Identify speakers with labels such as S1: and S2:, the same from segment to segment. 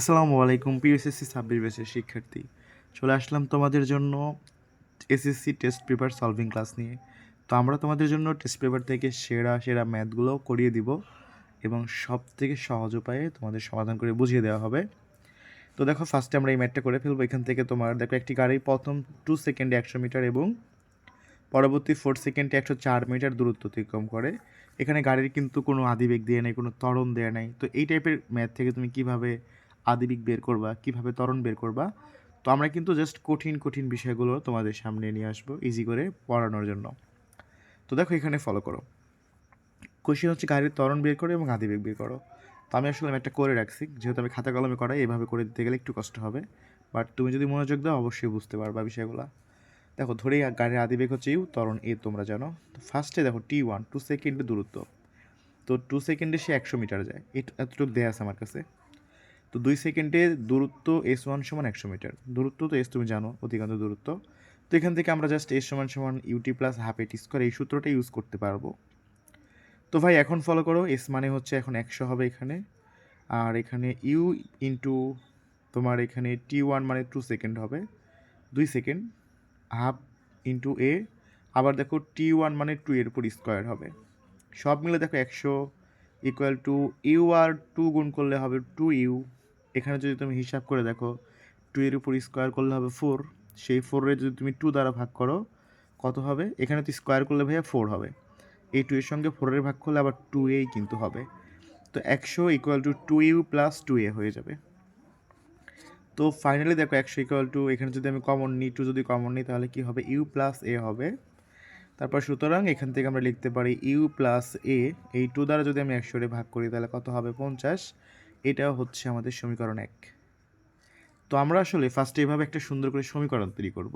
S1: আসসালামু আলাইকুম পিএসএসসি ছাব্বিশ বেসের শিক্ষার্থী। চলে আসলাম তোমাদের জন্য SSC test paper solving class নিয়ে। তো আমরা তোমাদের জন্য টেস্ট পেপার থেকে সেরা সেরা ম্যাথগুলো করিয়ে দিব এবং সব থেকে সহজ উপায়ে তোমাদের সমাধান করে বুঝিয়ে দেওয়া হবে। তো দেখো ফার্স্টে আমরা এই ম্যাথটা করে ফেলব। এখান থেকে তোমার, দেখো, একটি গাড়ি প্রথম টু সেকেন্ডে একশো মিটার এবং পরবর্তী ফোর সেকেন্ডে একশো চার মিটার দূরত্ব অতিক্রম করে। এখানে গাড়ির কিন্তু কোনো আদিবেগ দেওয়া নেই, কোনো তরণ দেওয়া নেই। তো এই টাইপের ম্যাথ থেকে তুমি কীভাবে আদিবিক বের করবা, কীভাবে ত্বরণ বের করবা, তো আমরা কিন্তু জাস্ট কঠিন কঠিন বিষয়গুলো তোমাদের সামনে নিয়ে আসব ইজি করে পড়ানোর জন্য। তো দেখো এখানে ফলো করো। কোশ্চেন হচ্ছে গাড়ির ত্বরণ বের করো এবং আদিবেগ বের করো। তো আমি আসলে আমি একটা করে রাখছি, যেহেতু আমি খাতা কলমে করাই, এভাবে করে দিতে গেলে একটু কষ্ট হবে। বাট তুমি যদি মনোযোগ দাও, অবশ্যই বুঝতে পারবা বিষয়গুলো। দেখো ধরেই গাড়ির আদিবেগ হচ্ছে ইউ, ত্বরণ এ তোমরা জানো। তো ফার্স্টে দেখো টি ওয়ান টু সেকেন্ডের দূরত্ব। তো টু সেকেন্ডে সে একশো মিটার যায়। এটা এতটুকু দেয়া আছে আমার কাছে। তো দুই সেকেন্ডে দূরত্ব এস ওয়ান সমান একশো মিটার। দূরত্ব তো এস তুমি জানো অধিকাংশ দূরত্ব। তো এখান থেকে আমরা জাস্ট এস সমান সমান u t plus half a t square এই সূত্রটা ইউজ করতে পারব। তো ভাই, এখন ফলো করো এস মানে হচ্ছে এখন একশো হবে এখানে। আর এখানে ইউ ইন্টু তোমার এখানে টি ওয়ান মানে টু সেকেন্ড হবে। দুই সেকেন্ড হাফ ইন্টু এ আবার দেখো টি ওয়ান মানে টু এর উপর স্কোয়ার হবে। সব মিলে দেখো একশো ইকুয়াল টু ইউ আর টু গুণ করলে হবে টু ইউ এখানে যদি তুমি হিসাব করে দেখো টু এর উপর স্কোয়ার করলে হবে ফোর সেই ফোরের যদি তুমি টু দ্বারা ভাগ করো, কত হবে? এখানে তো স্কোয়ার করলে ভাইয়া ফোর হবে। এই টু এর সঙ্গে ফোরের ভাগ করলে আবার টু এই কিন্তু হবে। তো একশো equal to two u plus two a হয়ে যাবে। তো ফাইনালি দেখো একশো ইকুয়াল টু এখানে যদি আমি কমন নিই টু যদি কমন নিই, তাহলে কি হবে? ইউ প্লাস এ হবে। তারপর সুতরাং এখান থেকে আমরা লিখতে পারি ইউ প্লাস এ এই টু দ্বারা যদি আমি একশোরে ভাগ করি, তাহলে কত হবে? পঞ্চাশ। এটা হচ্ছে আমাদের সমীকরণ এক। তো আমরা আসলে ফার্স্টে এভাবে একটা সুন্দর করে সমীকরণ তৈরি করব।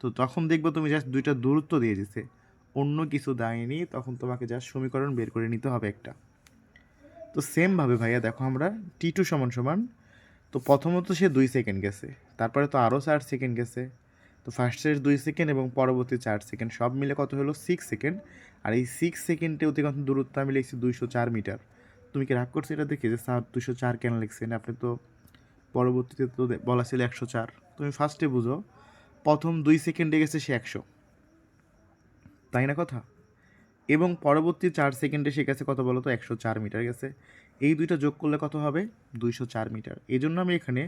S1: তো তখন দেখব তুমি জাস্ট দুইটা দূরত্ব দিয়ে দিছে। অন্য কিছু দেয়নি, তখন তোমাকে জাস্ট সমীকরণ বের করে নিতে হবে একটা। তো সেমভাবে ভাইয়া দেখো আমরা টি টু সমান সমান, তো প্রথমত সে দুই সেকেন্ড গেছে, তারপরে তো আরও চার সেকেন্ড গেছে। তো ফার্স্টের দুই সেকেন্ড এবং পরবর্তী চার সেকেন্ড সব মিলে কত হলো? সিক্স সেকেন্ড আর এই সিক্স সেকেন্ডে অতিক্রান্ত দূরত্ব আমি লিখছি দুইশো চার মিটার। তুমি কি রাগ করছ? এটা দেখে যে স্যার দুশো চার কেন লিখছেন? আপনি তো পরবর্তীতে তো বলা ছিল একশো চার। তুমি ফার্স্টে বুঝো, প্রথম দুই সেকেন্ডে গেছে সে একশো। তাই না কথা? এবং পরবর্তী চার সেকেন্ডে সে গেছে কত বলো তো একশো চার মিটার গেছে। এই দুইটা যোগ করলে কত হবে? দুইশো চার মিটার। এই জন্য আমি এখানে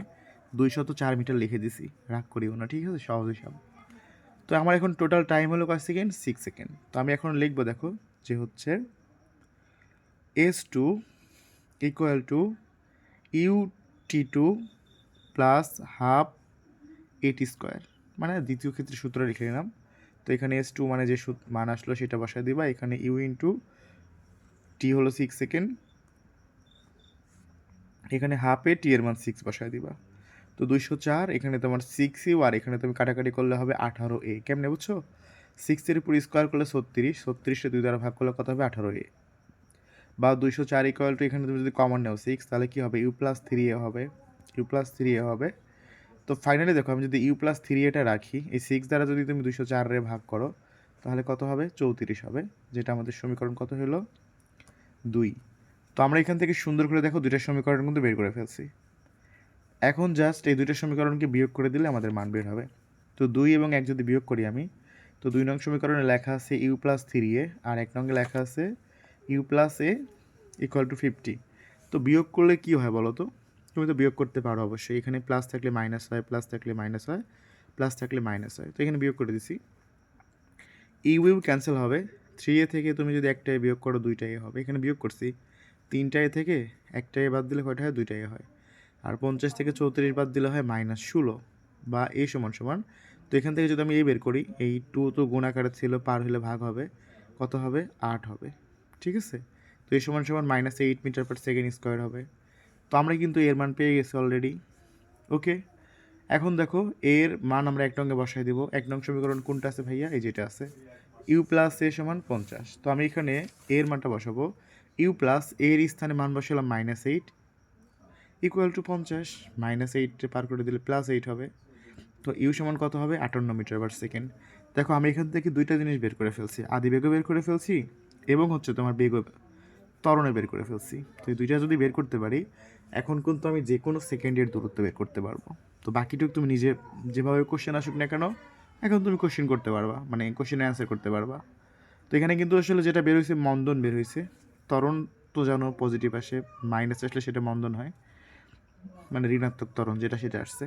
S1: দুইশত চার মিটার লিখে দিছি। রাগ করিও না, ঠিক আছে? সহজ হিসাব তো আমার এখন টোটাল টাইম হলো কয় সেকেন্ড সিক্স সেকেন্ড তো আমি এখন লিখব দেখো, যে হচ্ছে S two equal to u t two plus half eight square মানে দ্বিতীয় ক্ষেত্রে সূত্র লিখে নিলাম। তো এখানে এস টু মানে যে মান আসলো সেটা বসায় দিবা। এখানে ইউ ইন্টু টি হলো সিক্স সেকেন্ড এখানে হাফে টি এর মান সিক্স বসায় দিবা। তো দুইশো চার, এখানে তোমার সিক্স ইউ আর এখানে তুমি কাটাকাটি করলে হবে আঠারো এ কেমনে বুঝছ? সিক্সের উপর স্কোয়ার করলে ছত্রিশ, ছত্রিশে দুই দ্বারা ভাগ করলে কত হবে? আঠারো এ বা দুইশো চার ইকুয়াল টু এখানে তুমি যদি কমন নেও সিক্স তাহলে কী হবে? ইউ প্লাস থ্রি এ হবে। ইউ প্লাস থ্রি এ হবে। তো ফাইনালি দেখো, আমি যদি ইউ প্লাস থ্রি এটা রাখি, এই সিক্স দ্বারা যদি তুমি দুইশো চারে ভাগ করো, তাহলে কত হবে? চৌত্রিশ হবে, যেটা আমাদের সমীকরণ কত হলো? দুই। তো আমরা এখান থেকে সুন্দর করে দেখো দুইটা সমীকরণ কিন্তু বের করে ফেলছি। এখন জাস্ট এই দুইটা সমীকরণকে বিয়োগ করে দিলে আমাদের মান বের হবে। তো দুই এবং এক যদি বিয়োগ করি আমি, তো দুই নং সমীকরণে লেখা আছে ইউ প্লাস থ্রি এ, আর এক নঙ্গে লেখা আছে u plus a equal to fifty তো বিয়োগ করলে কি হয় বলো তো? তুমি তো বিয়োগ করতে পারো অবশ্যই। এখানে প্লাস থাকলে মাইনাস হয় প্লাস থাকলে মাইনাস হয় প্লাস থাকলে মাইনাস হয়। তো এখানে বিয়োগ করে দিছি। ইউ ইউ ক্যান্সেল হবে। থ্রি এ থেকে তুমি যদি একটাই বিয়োগ করো দুইটাই হবে। এখানে বিয়োগ করছি। তিনটায় থেকে একটাই বাদ দিলে কয়টা হয়? দুইটাই হয়। আর পঞ্চাশ থেকে চৌত্রিশ বাদ দিলে হয় মাইনাস ষোলো বা এ সমান সমান। তো এখান থেকে যদি আমি এই বের করি, এই টু তো গুণ আকারে ছিল, পার হলে ভাগ হবে। কত হবে? আট হবে। ঠিক আছে? তো এই সমান সমান minus eight metre per second square হবে। তো আমরা কিন্তু এর মান পেয়ে গেছি অলরেডি ওকে এখন দেখো, এর মান আমরা এক নঙ্গে বসাই দেবো। এক নং সমীকরণ কোনটা আছে ভাইয়া? এই যেটা আছে। ইউ প্লাস এ সমান পঞ্চাশ। তো আমি এখানে এর মানটা বসাবো। ইউ প্লাস এর স্থানে মান বসালাম মাইনাস এইট ইকুয়াল টু পঞ্চাশ। মাইনাস এইট পার করে দিলে প্লাস এইট হবে। তো ইউ সমান কত হবে? আটান্ন মিটার পার সেকেন্ড দেখো, আমি এখান থেকে দুইটা জিনিস বের করে ফেলছি। আদি বেগও বের করে ফেলছি। এবং হচ্ছে তোমার বেগ তরণে বের করে ফেলছি। তো এই দুইটা যদি বের করতে পারি, এখন কিন্তু আমি যে কোনো সেকেন্ডের দূরত্ব বের করতে পারব। তো বাকিটুকু তুমি নিজে যেভাবে কোশ্চেন আসুক না কেন, এখন তুমি কোশ্চেন করতে পারবা মানে কোশ্চেনের অ্যান্সার করতে পারবা। তো এখানে কিন্তু আসলে যেটা বের হয়েছে মন্দন বের হয়েছে তরণ তো জানো পজিটিভ আসে মাইনাস আসলে সেটা মন্দন হয়। মানে ঋণাত্মক তরণ যেটা সেটা আসছে।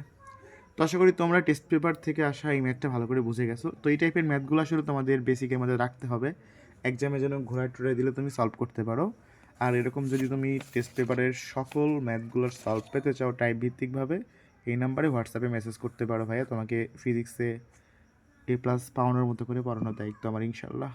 S1: তো আশা করি তোমরা টেস্ট পেপার থেকে আসা এই ম্যাথটা ভালো করে বুঝে গেছো। তো এই টাইপের ম্যাথগুলো আসলে তোমাদের বেসিকের মধ্যে রাখতে হবে। এক্সামে যেন ঘোরায় টোরায় দিলে তুমি সলভ করতে পারো। আর এরকম যদি তুমি টেস্ট পেপারের সকল ম্যাথগুলোর সলভ পেতে চাও টাইপ ভিত্তিকভাবে, এই নাম্বারে হোয়াটসঅ্যাপে মেসেজ করতে পারো ভাইয়া। তোমাকে ফিজিক্সে এ প্লাস পাওয়ানোর মতো করে পড়ানোর দায়িত্ব আমার ইনশাল্লাহ